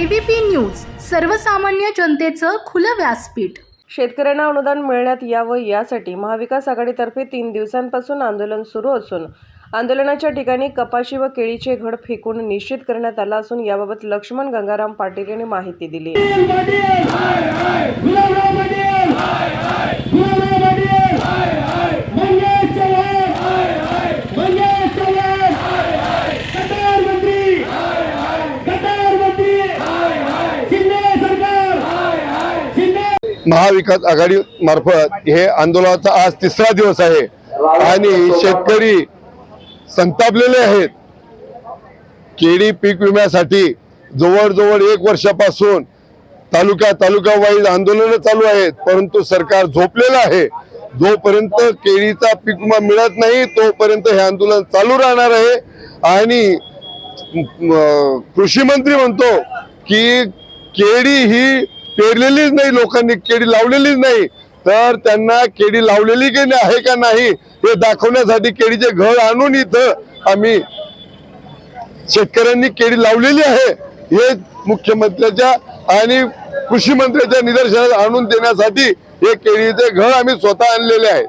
ABP news सर्वसामान्य जनतेचं खुलं व्यासपीठ. शेतकऱ्यांना अनुदान मिळण्यात यावं यासाठी महाविकास आघाडीतर्फे तीन दिवसांपासून आंदोलन सुरू असून आंदोलनाच्या ठिकाणी कपाशी व केळीचे घड फेकून निश्चित करण्यात आला असून याबाबत लक्ष्मण गंगाराम पाटील यांनी माहिती दिली. महाविकास आघाडी मार्फत हे आंदोलनाचा आज तिसरा दिवस आहे. आणि शेतकरी संतापलेले आहेत. केळी पीक विम्यासाठी जवळजवळ एक वर्षापासून तालुका तालुका वाईज आंदोलन चालू आहेत. परंतु सरकार झोपलेलं आहे. जोपर्यंत केळीचा पीक विमा मिळत नाही तोपर्यंत हे आंदोलन चालू राहणार आहे. आणि कृषी मंत्री म्हणतो की केळी ही पेरलेलीच नाही लोकांनी केळी लावलेलीच नाही. तर त्यांना केळी लावलेली की नाही आहे का नाही हे दाखवण्यासाठी केळीचे घड आणून इथं आम्ही शेतकऱ्यांनी केळी लावलेली आहे. हे मुख्यमंत्र्याच्या आणि कृषी मंत्र्याच्या निदर्शनास आणून देण्यासाठी हे केळीचे घड आम्ही स्वतः आणलेले आहे.